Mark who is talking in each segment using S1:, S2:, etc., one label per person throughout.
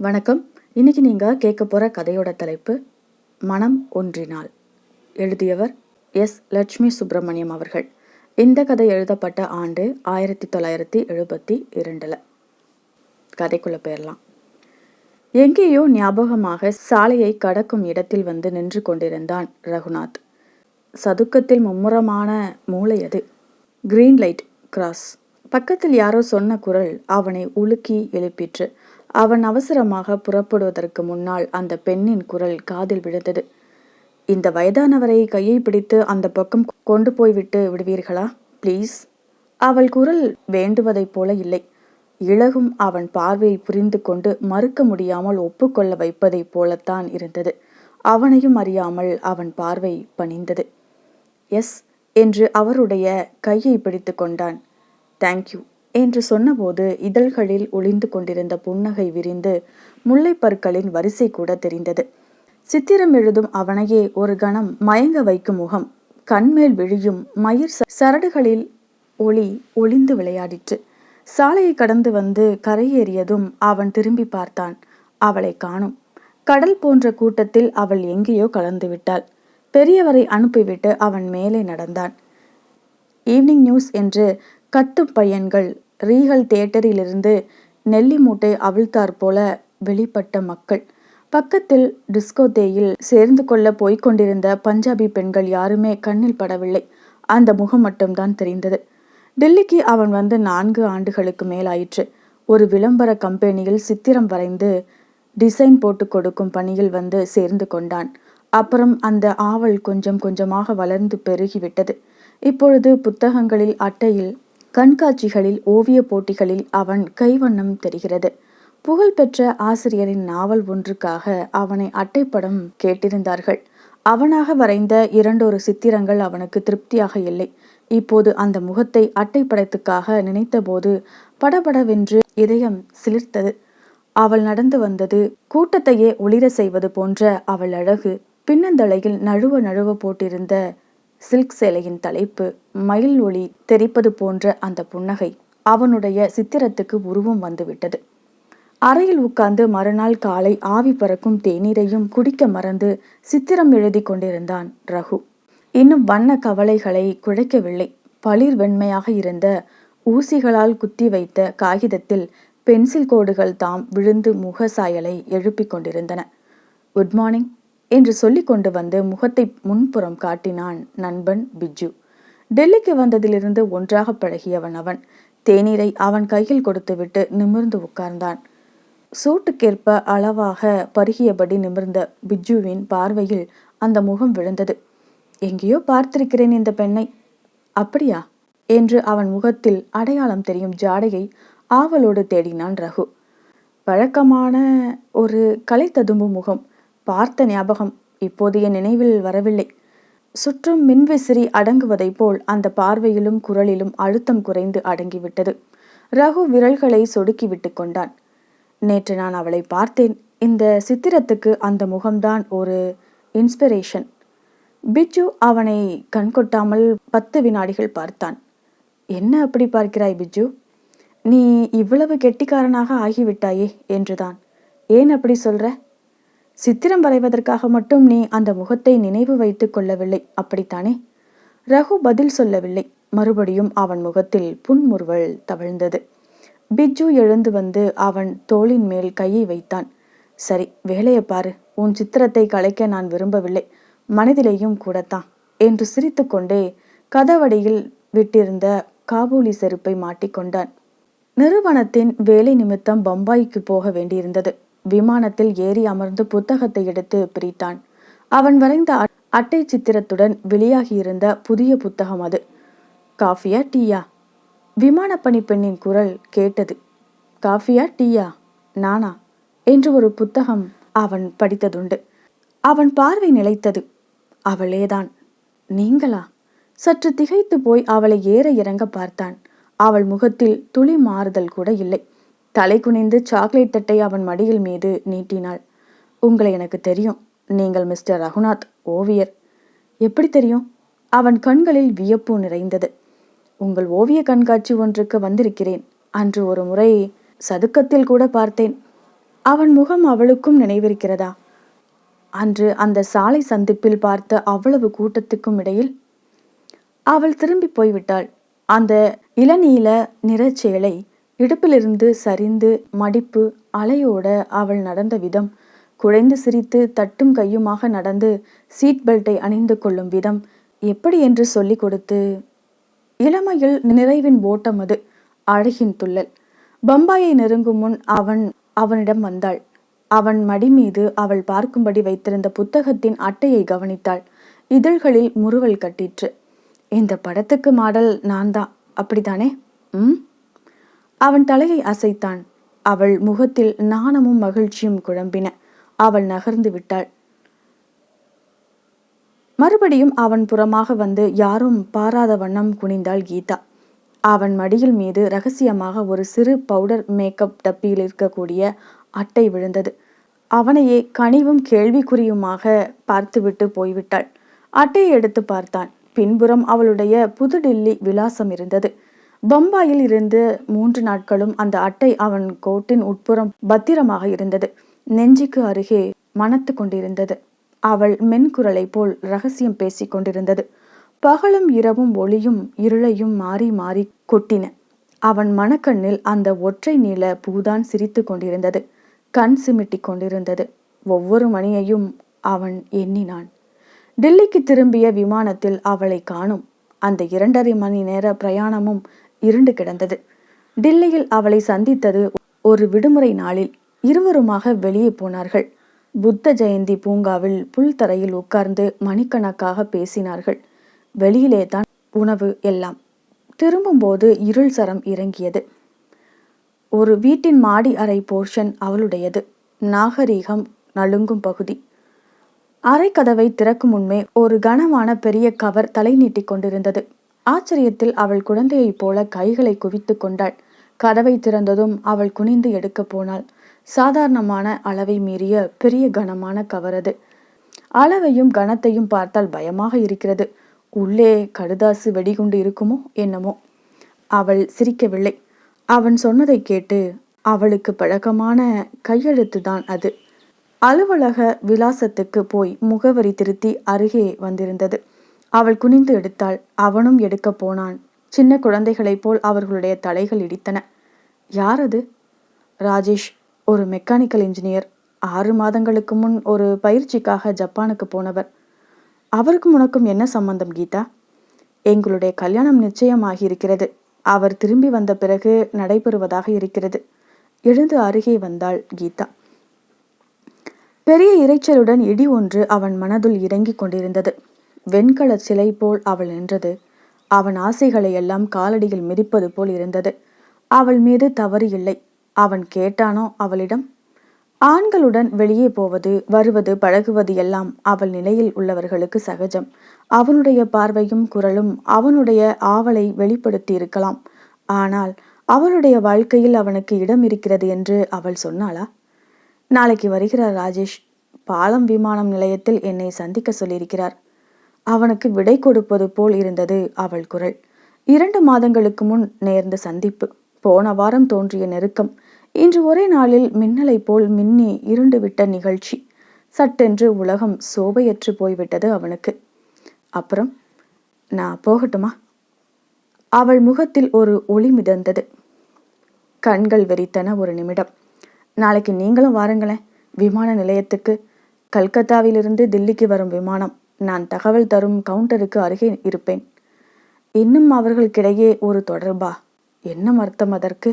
S1: வணக்கம். இன்னைக்கு நீங்கள் கேட்க போகிற கதையோட தலைப்பு மனம் ஒன்றினால். எழுதியவர் எஸ். லட்சுமி சுப்பிரமணியம் அவர்கள். இந்த கதை எழுதப்பட்ட ஆண்டு ஆயிரத்தி தொள்ளாயிரத்தி எழுபத்தி இரண்டில். கதைக்குள்ளே போயிடலாம் எங்கேயோ ஞாபகமாக சாலையை கடக்கும் இடத்தில் வந்து நின்று கொண்டிருந்தான் ரகுநாத். சதுக்கத்தில் மும்முரமான மூளை அது. Green light cross. பக்கத்தில் யாரோ சொன்ன குரல் அவனை உலுக்கி எழுப்பிற்று. அவன் அவசரமாக புறப்படுவதற்கு முன்னால் அந்த பெண்ணின் குரல் காதில் விழுந்தது. இந்த வயதானவரை கையை பிடித்து அந்த பக்கம் கொண்டு போய்விட்டு விடுவீர்களா? ப்ளீஸ். அவள் குரல் வேண்டுவதைப் போல இல்லை. இழகும் அவன் பார்வையை புரிந்து கொண்டு மறுக்க முடியாமல் ஒப்புக்கொள்ள வைப்பதைப் போலத்தான் இருந்தது. அவனையும் அறியாமல் அவன் பார்வை பணிந்தது. எஸ் என்று அவருடைய கையை பிடித்து கொண்டான். தேங்க்யூ என்று சொன்னபோது இதழ்களில் ஒளிந்து கொண்டிருந்த புன்னகை விரிந்து முல்லைப்பற்களின் வரிசை கூட தெரிந்தது. சித்திரம் எழுதும் அவனையே ஒரு கணம் மயங்க வைக்கும் முகம் கண்மேல் விழியும் மயிர் சரடுகளில் ஒளி ஒளிந்து விளையாடிற்று. சாலையை கடந்து வந்து கரையேறியதும் அவன் திரும்பி பார்த்தான். அவளை காணும். கடல் போன்ற கூட்டத்தில் அவள் எங்கேயோ கலந்து விட்டாள். பெரியவரை அனுப்பிவிட்டு அவன் மேலே நடந்தான். ஈவினிங் நியூஸ் என்று கத்தும் பையன்கள். ரீகல் தியேட்டரிலிருந்து நெல்லி மூட்டை அவிழ்த்தார் போல வெளிப்பட்ட மக்கள். பக்கத்தில் டிஸ்கோதேயில் சேர்ந்து கொள்ள போய்க் கொண்டிருந்த பஞ்சாபி பெண்கள் யாருமே கண்ணில் படவில்லை. அந்த முகம் மட்டும்தான் தெரிந்தது. டெல்லிக்கு அவன் வந்து நான்கு ஆண்டுகளுக்கு மேலாயிற்று. ஒரு விளம்பர கம்பெனியில் சித்திரம் வரைந்து டிசைன் போட்டு கொடுக்கும் பணியில் வந்து சேர்ந்து கொண்டான். அப்புறம் அந்த ஆவல் கொஞ்சம் கொஞ்சமாக வளர்ந்து பெருகிவிட்டது. இப்பொழுது புத்தகங்களில் அட்டையில் கண்காட்சிகளில் ஓவிய போட்டிகளில் அவன் கைவண்ணம் தெரிகிறது. புகழ்பெற்ற ஆசிரியரின் நாவல் ஒன்றுக்காக அவனை அட்டைப்படம் கேட்டிருந்தார்கள். அவனாக வரைந்த இரண்டொரு சித்திரங்கள் அவனுக்கு திருப்தியாக இல்லை. இப்போது அந்த முகத்தை அட்டைப்படத்துக்காக நினைத்தபோது படபடவென்று இதயம் சிலிர்த்தது. அவள் நடந்து வந்தது கூட்டத்தையே ஒளிர செய்வது போன்ற அவள் அழகு பின்னந்தலையில் நழுவ நழுவ போட்டிருந்த சில்க் சேலையின் தலைப்பு மயில் ஒளி தெரிப்பது போன்ற அந்த புன்னகை அவனுடைய சித்திரத்துக்கு உருவம் வந்துவிட்டது. அறையில் உட்கார்ந்து மறுநாள் காலை ஆவி பறக்கும் தேநீரையும் குடிக்க மறந்து சித்திரம் எழுதி கொண்டிருந்தான் ரகு. இன்னும் வண்ண கவலைகளை குழைக்கவில்லை. பளிர் வெண்மையாக இருந்த ஊசிகளால் குத்தி வைத்த காகிதத்தில் பென்சில் கோடுகள் தாம் விழுந்து முக சாயலை எழுப்பிக் கொண்டிருந்தன. Good morning. என்று சொல்லி கொண்டு வந்து முகத்தை முன்புறம் காட்டினான் நண்பன் பிஜு. டெல்லிக்கு வந்ததிலிருந்து ஒன்றாக பழகியவன் அவன். தேநீரை அவன் கையில் கொடுத்துவிட்டு நிமிர்ந்து உட்கார்ந்தான். சூட்டுக்கேற்ப அளவாக பருகியபடி நிமிர்ந்த பிஜுவின் பார்வையில் அந்த முகம் விழுந்தது. எங்கேயோ பார்த்திருக்கிறேன் இந்த பெண்ணை. அப்படியா? என்று அவன் முகத்தில் அடையாளம் தெரியும் ஜாடையை ஆவலோடு தேடினான் ரகு. வழக்கமான ஒரு கலை ததும்பும் முகம். பார்த்த ஞாபகம் இப்போதைய நினைவில் வரவில்லை. சுற்றும் மின்விசிறி அடங்குவதைப் போல் அந்த பார்வையிலும் குரலிலும் அழுத்தம் குறைந்து அடங்கிவிட்டது. ரகு விரல்களை சொடுக்கி விட்டு கொண்டான். நேற்று நான் அவளை பார்த்தேன். இந்த சித்திரத்துக்கு அந்த முகம்தான் ஒரு இன்ஸ்பிரேஷன் பிஜு அவனை கண்கொட்டாமல் பத்து வினாடிகள் பார்த்தான். என்ன அப்படி பார்க்கிறாய் பிஜு நீ இவ்வளவு கெட்டிக்காரனாக ஆகிவிட்டாயே என்றுதான். ஏன் அப்படி சொல்ற? சித்திரம் வரைவதற்காக மட்டும் நீ அந்த முகத்தை நினைவு வைத்துக் கொள்ளவில்லை. அப்படித்தானே? ரகு பதில் சொல்லவில்லை. மறுபடியும் அவன் முகத்தில் புன்முறுவல் தவிழ்ந்தது. பிஜு எழுந்து வந்து அவன் தோளின் மேல் கையை வைத்தான். சரி வேலையை பாரு. உன் சித்திரத்தை கலைக்க நான் விரும்பவில்லை. மனதிலேயும் கூடத்தான். என்று சிரித்துக்கொண்டே கதவடியில் விட்டிருந்த காபூலி செருப்பை மாட்டிக்கொண்டான். நிறுவனத்தின் வேலை நிமித்தம் பம்பாய்க்கு போக வேண்டியிருந்தது. விமானத்தில் ஏறி அமர்ந்து புத்தகத்தை எடுத்து பிரித்தான். அவன் வரைந்த அட்டை சித்திரத்துடன் வெளியாகியிருந்த புதிய புத்தகம் அது. காஃபியா டீயா? விமானப்பணி பெண்ணின் குரல் கேட்டது. காஃபியா டீயா? நானா? என்று ஒரு புத்தகம் அவன் படித்ததுண்டு. அவன் பார்வை நிலைத்தது. அவளேதான். நீங்களா? சற்று திகைத்து போய் அவளை ஏற இறங்க பார்த்தான். அவள் முகத்தில் துளி மாறுதல் கூட இல்லை. தலை குனிந்து சாக்லேட் தட்டை அவன் மடியில் மீது நீட்டினாள். உங்களை எனக்கு தெரியும். நீங்கள் மிஸ்டர் ரகுநாத் ஓவியர். எப்படி தெரியும்? அவன் கண்களில் வியப்பு நிறைந்தது. உங்கள் ஓவிய கண்காட்சி ஒன்றுக்கு வந்திருக்கிறேன். அன்று ஒரு முறை சதுக்கத்தில் கூட பார்த்தேன். அவன் முகம் அவளுக்கும் நினைவிருக்கிறதா? அன்று அந்த சாலை சந்திப்பில் பார்த்த அவ்வளவு கூட்டத்துக்கும் இடையில் அவள் திரும்பி போய்விட்டாள். அந்த இளநீல நிறச்சேலை இடுப்பிலிருந்து சரிந்து மடிப்பு அலையோட அவள் நடந்த விதம். குழைந்து சிரித்து தட்டும் கையுமாக நடந்து சீட் பெல்ட்டை அணிந்து கொள்ளும் விதம். எப்படி என்று சொல்லிக் கொடுத்து இளமையில் நிறைவின் ஓட்டம் அது அழகின் துள்ளல். பம்பாயை நெருங்கும் முன் அவன் அவனிடம் வந்தாள். அவன் மடி மீது அவள் பார்க்கும்படி வைத்திருந்த புத்தகத்தின் அட்டையை கவனித்தாள். இதழ்களில் முறுவல் கட்டிற்று. இந்த படத்துக்கு மாடல் நான் தான் அப்படித்தானே? ம். அவன் தலையை அசைத்தான். அவள் முகத்தில் நாணமும் மகிழ்ச்சியும் குழம்பின. அவள் நகர்ந்து விட்டாள். மறுபடியும் அவன் புறமாக வந்து யாரும் பாராத வண்ணம் குனிந்தாள் கீதா. அவன் மடியில் மீது ரகசியமாக ஒரு சிறு பவுடர் மேக்கப் டப்பியில் இருக்கக்கூடிய அட்டை விழுந்தது. அவனையே கனிவும் கேள்விக்குறியுமாக பார்த்துவிட்டு போய்விட்டாள். அட்டையை எடுத்து பார்த்தான். பின்புறம் அவளுடைய புதுடில்லி விலாசம் இருந்தது. பம்பாயில் இருந்து மூன்று நாட்களும் அந்த அட்டை அவன் கோட்டின் உட்புறம் பத்திரமாக இருந்தது. நெஞ்சுக்கு அருகே மணத்து கொண்டிருந்தது. அவள் மென்குரலை போல் ரகசியம் பேசிக் கொண்டிருந்தது. பகலும் இரவும் ஒளியும் இருளையும் மாறி மாறி கொட்டின. அவன் மணக்கண்ணில் அந்த ஒற்றை நீள பூதான் சிரித்து கொண்டிருந்தது. கண் சிமிட்டி கொண்டிருந்தது. ஒவ்வொரு மணியையும் அவன் எண்ணினான். டில்லிக்கு திரும்பிய விமானத்தில் அவளை காணும். அந்த இரண்டரை மணி நேர பிரயாணமும் இருண்டு கிடந்தது. டில்லியில் அவளை சந்தித்தது ஒரு விடுமுறை நாளில் இருவருமாக வெளியே போனார்கள். புத்த ஜெயந்தி பூங்காவில் புல்தரையில் உட்கார்ந்து மணிக்கணக்காக பேசினார்கள். வெளியிலே தான் உணவு எல்லாம். திரும்பும்போது இருள் சரம் இறங்கியது. ஒரு வீட்டின் மாடி அறை போர்ஷன் அவளுடையது. நாகரீகம் நலுங்கும் பகுதி. அறை கதவை திறக்கும் முன்பே ஒரு கனமான பெரிய கவர் தலை நீட்டிக் கொண்டிருந்தது. ஆச்சரியத்தில் அவள் குழந்தையைப் போல கைகளை குவித்து கொண்டாள். கதவை திறந்ததும் அவள் குனிந்து எடுக்கப் போனாள். சாதாரணமான அளவை மீறிய பெரிய கனமான கவரது. அளவையும் கனத்தையும் பார்த்தால் பயமாக இருக்கிறது. உள்ளே கடுதாசு வெடிகுண்டு இருக்குமோ என்னமோ. அவள் சிரிக்கவில்லை. அவன் சொன்னதை கேட்டு அவளுக்கு பழக்கமான கையெழுத்து தான் அது. அலுவலக விலாசத்துக்கு போய் முகவரி திருத்தி அருகே வந்திருந்தது. அவள் குனிந்து எடுத்தாள். அவனும் எடுக்கப் போனான். சின்ன குழந்தைகளைப் போல் அவர்களுடைய தலைகள் இடித்தன. யார் அது? ராஜேஷ் ஒரு மெக்கானிக்கல் இன்ஜினியர். ஆறு மாதங்களுக்கு முன் ஒரு பயிற்சிக்காக ஜப்பானுக்கு போனவர். அவருக்கும் உனக்கும் என்ன சம்பந்தம் கீதா? எங்களுடைய கல்யாணம் நிச்சயமாகி இருக்கிறது அவர் திரும்பி வந்த பிறகு நடைபெறுவதாக இருக்கிறது. எழுந்து அருகே வந்தாள் கீதா. பெரிய இறைச்சலுடன் இடி ஒன்று அவன் மனதுள் இறங்கிக் கொண்டிருந்தது. வெண்கல சிலை போல் அவள் நின்றது. அவன் ஆசைகளை எல்லாம் காலடியில் மிதிப்பது போல் இருந்தது. அவள் மீது தவறு இல்லை. அவன் கேட்டானோ அவளிடம்? ஆண்களுடன் வெளியே போவது வருவது பழகுவது எல்லாம் அவள் நிலையில் உள்ளவர்களுக்கு சகஜம். அவனுடைய பார்வையும் குரலும் அவனுடைய ஆவலை வெளிப்படுத்தி இருக்கலாம். ஆனால் அவளுடைய வாழ்க்கையில் அவனுக்கு இடம் இருக்கிறது என்று அவள் சொன்னாளா? நாளைக்கு வருகிறார் ராஜேஷ். பாலம் விமானம் நிலையத்தில் என்னை சந்திக்க சொல்லியிருக்கிறார். அவனுக்கு விடை கொடுப்பது போல் இருந்தது அவள் குரல். இரண்டு மாதங்களுக்கு முன் நேர்ந்த சந்திப்பு. போன வாரம் தோன்றிய நெருக்கம். இன்று ஒரே நாளில் மின்னலை போல் மின்னி இருண்டுவிட்ட நிகழ்ச்சி. சட்டென்று உலகம் சோபையற்று போய்விட்டது அவனுக்கு. அப்புறம் நான் போகட்டுமா? அவள் முகத்தில் ஒரு ஒளி மிதந்தது. கண்கள் வெறித்தன ஒரு நிமிடம். நாளைக்கு நீங்களும் வாருங்களேன். விமான நிலையத்துக்கு. கல்கத்தாவிலிருந்து தில்லிக்கு வரும் விமானம். நான் தகவல் தரும் கவுண்டருக்கு அருகே இருப்பேன். இன்னும் அவர்களுக்கிடையே ஒரு தொடர்பா? என்ன அர்த்தம் அதற்கு?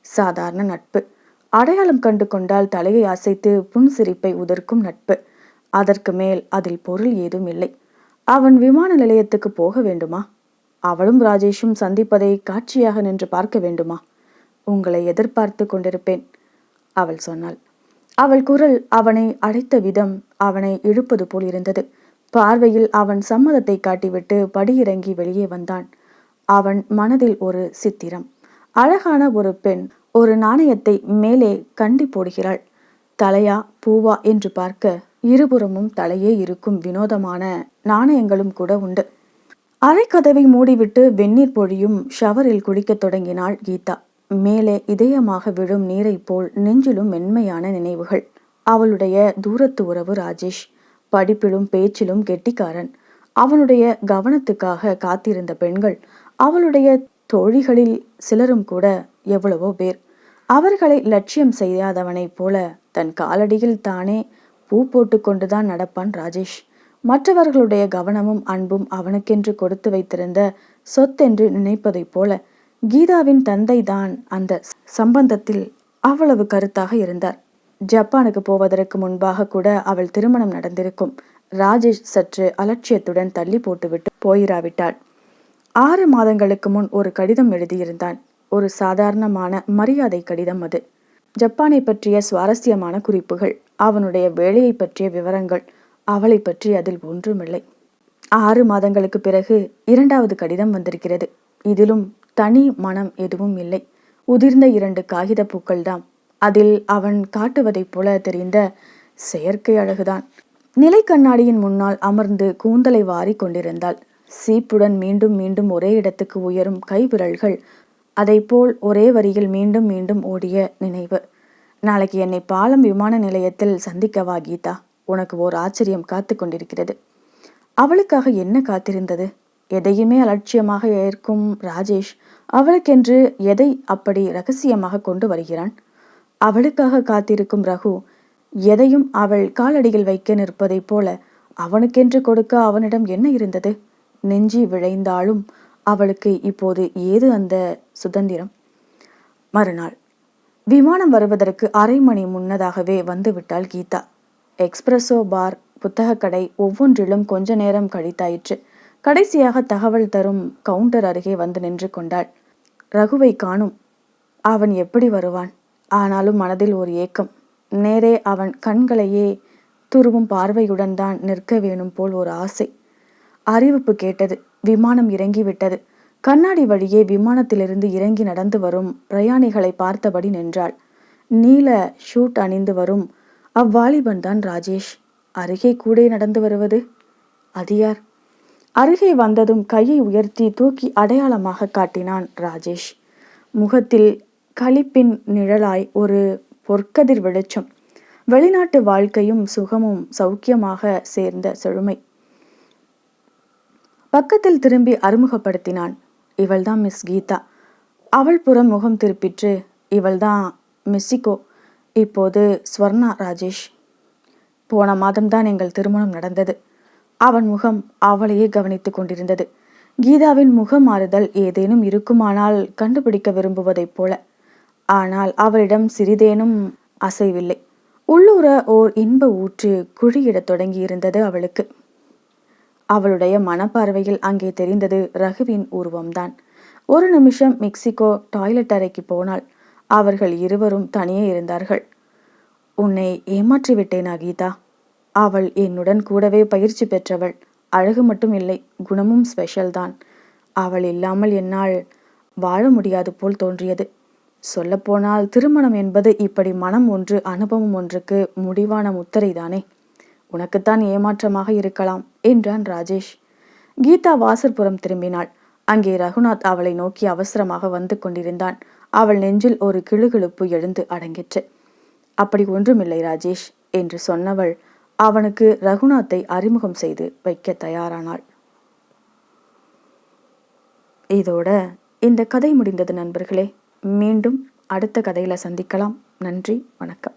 S1: சாதாரண நட்பு. அடையாளம் கண்டு கொண்டால் தலையை அசைத்து புன்சிரிப்பை உதர்க்கும் நட்பு. அதற்கு மேல் அதில் பொருள் ஏதும் இல்லை. அவன் விமான நிலையத்துக்கு போக வேண்டுமா? அவளும் ராஜேஷும் சந்திப்பதை காட்சியாக நின்று பார்க்க வேண்டுமா? உங்களை எதிர்பார்த்து கொண்டிருப்பேன் அவள் சொன்னாள். அவள் குரல் அவனை அழைத்த விதம் அவனை இழுப்பது போல் இருந்தது. பார்வையில் அவன் சம்மதத்தை காட்டிவிட்டு படியிறங்கி வெளியே வந்தான். அவன் மனதில் ஒரு சித்திரம். அழகான ஒரு பெண் ஒரு நாணயத்தை மேலே கண்டி போடுகிறாள். தலையா பூவா என்று பார்க்க இருபுறமும் தலையே இருக்கும் வினோதமான நாணயங்களும் கூட உண்டு. அரைக்கதவை மூடிவிட்டு வெந்நீர் பொழியும் ஷவரில் குளிக்கத் தொடங்கினாள் கீதா. மேலே இதயமாக விழும் நீரைப் போல் நெஞ்சிலும் மென்மையான நினைவுகள். அவளுடைய தூரத்து உறவு ராஜேஷ். படிப்பிலும் பேச்சிலும் கெட்டிக்காரன். அவனுடைய கவனத்துக்காக காத்திருந்த பெண்கள் அவளுடைய தோழிகளில் சிலரும் கூட எவ்வளவோ பேர். அவர்களை லட்சியம் செய்யாதவனைப் போல தன் காலடியில் தானே பூ போட்டு கொண்டுதான் நடப்பான் ராஜேஷ். மற்றவர்களுடைய கவனமும் அன்பும் அவனுக்கென்று கொடுத்து வைத்திருந்த சொத்தென்று நினைப்பதைப் போல கீதாவின் தந்தை தான் அந்த சம்பந்தத்தில் அவ்வளவு கருத்தாக இருந்தார். ஜப்பானுக்கு போவதற்கு முன்பாக கூட அவள் திருமணம் நடந்திருக்கும். ராஜேஷ் சற்று அலட்சியத்துடன் தள்ளி போட்டுவிட்டு போயிராவிட்டாள். ஆறு மாதங்களுக்கு முன் ஒரு கடிதம் எழுதியிருந்தான். ஒரு சாதாரணமான மரியாதை கடிதம் அது. ஜப்பானை பற்றிய சுவாரஸ்யமான குறிப்புகள் அவனுடைய வேலையை பற்றிய விவரங்கள் அவளை பற்றி அதில் ஒன்றுமில்லை. ஆறு மாதங்களுக்கு பிறகு இரண்டாவது கடிதம் வந்திருக்கிறது. இதிலும் தனி மனம் எதுவும் இல்லை. உதிர்ந்த இரண்டு காகித பூக்கள்தாம் அதில் அவன் காட்டுவதைப் போல தெரிந்த செயற்கை அழகுதான். நிலை கண்ணாடியின் முன்னால் அமர்ந்து கூந்தலை வாரி கொண்டிருந்தாள். சீப்புடன் மீண்டும் மீண்டும் ஒரே இடத்துக்கு உயரும் கைவிரல்கள் போல் ஒரே வரியில் மீண்டும் மீண்டும் ஓடிய நினைவு. நாளைக்கு என்னை பாலம் விமான நிலையத்தில் சந்திக்கவா கீதா? உனக்கு ஓர் ஆச்சரியம் காத்து கொண்டிருக்கிறது. அவளுக்காக என்ன காத்திருந்தது? எதையுமே அலட்சியமாக ஏற்கும் ராஜேஷ் அவளுக்கென்று எதை அப்படி ரகசியமாக கொண்டு வருகிறான்? அவளுக்காக காத்திருக்கும் ரகு எதையும் அவள் காலடியில் வைக்க நிற்பதைப் போல அவனுக்கென்று கொடுக்க அவனிடம் என்ன இருந்தது? நெஞ்சி விழைந்தாலும் அவளுக்கு இப்போது ஏது அந்த சுதந்திரம்? மறுநாள். விமானம் வருவதற்கு அரை மணி முன்னதாகவே வந்துவிட்டாள் கீதா. எக்ஸ்பிரஸோ பார் புத்தகக்கடை ஒவ்வொன்றிலும் கொஞ்ச நேரம் கழித்தாயிற்று. கடைசியாக தகவல் தரும் கவுண்டர் அருகே வந்து நின்று கொண்டாள். ரகுவை காணும். அவன் எப்படி வருவான்? ஆனாலும் மனதில் ஒரு ஏக்கம். நேரே அவன் கண்களையே துருவும் பார்வையுடன் தான் நிற்க வேணும் போல் ஒரு ஆசை. அறிவிப்பு கேட்டது. விமானம் இறங்கிவிட்டது. கண்ணாடி வழியே விமானத்திலிருந்து இறங்கி நடந்து வரும் பிரயாணிகளை பார்த்தபடி நின்றாள். நீல ஷூட் அணிந்து வரும் அவ்வாலிபன் தான் ராஜேஷ். அருகே கூட நடந்து வருவது? அது யார்? அருகே வந்ததும் கையை உயர்த்தி தூக்கி அடையாளமாக காட்டினான் ராஜேஷ். முகத்தில் களிப்பின் நிழலாய் ஒரு பொற்கதிர் வெளிச்சம். வெளிநாட்டு வாழ்க்கையும் சுகமும் சௌக்கியமாக சேர்ந்த செழுமை. பக்கத்தில் திரும்பி அறிமுகப்படுத்தினான். இவள்தான் மிஸ் கீதா. அவள் புறம் முகம் திருப்பிற்று இவள்தான் மெஸ்ஸிகோ இப்போது ஸ்வர்ணா ராஜேஷ். போன மாதம்தான் எங்கள் திருமணம் நடந்தது. அவன் முகம் அவளையே கவனித்துக் கொண்டிருந்தது. கீதாவின் முகம் மாறுதல் ஏதேனும் இருக்குமானால் கண்டுபிடிக்க விரும்புவதைப் போல. ஆனால் அவளிடம் சிறிதேனும் அசைவில்லை. உள்ளூர ஓர் இன்ப ஊற்று குழியிடத் தொடங்கியிருந்தது அவளுக்கு. அவளுடைய மனப்பார்வையில் அங்கே தெரிந்தது ரகுவின் உருவம்தான். ஒரு நிமிஷம் மெக்சிகோ டாய்லெட் அறைக்கு போனால் அவர்கள் இருவரும் தனியே இருந்தார்கள். உன்னை ஏமாற்றி விட்டேனா கீதா? அவள் என்னுடன் கூடவே பயிற்சி பெற்றவள். அழகு மட்டும் இல்லை குணமும் ஸ்பெஷல் தான். அவள் இல்லாமல் என்னால் வாழ முடியாது போல் தோன்றியது. சொல்லப்போனால் திருமணம் என்பது இப்படி மனம் ஒன்று அனுபவம் ஒன்றுக்கு முடிவான முத்திரைதானே. உனக்குத்தான் ஏமாற்றமாக இருக்கலாம் என்றான் ராஜேஷ். கீதா வாசற்புறம் திரும்பினாள். அங்கே ரகுநாத் அவளை நோக்கி அவசரமாக வந்து கொண்டிருந்தான். அவள் நெஞ்சில் ஒரு கிளுகிழுப்பு எழுந்து அடங்கிற்று. அப்படி ஒன்றுமில்லை ராஜேஷ் என்று சொன்னவள் அவனுக்கு ரகுநாத்தை அறிமுகம் செய்து வைக்க தயாரானாள். இதோட இந்த கதை முடிந்தது நண்பர்களே. மீண்டும் அடுத்த கதையில் சந்திக்கலாம். நன்றி வணக்கம்.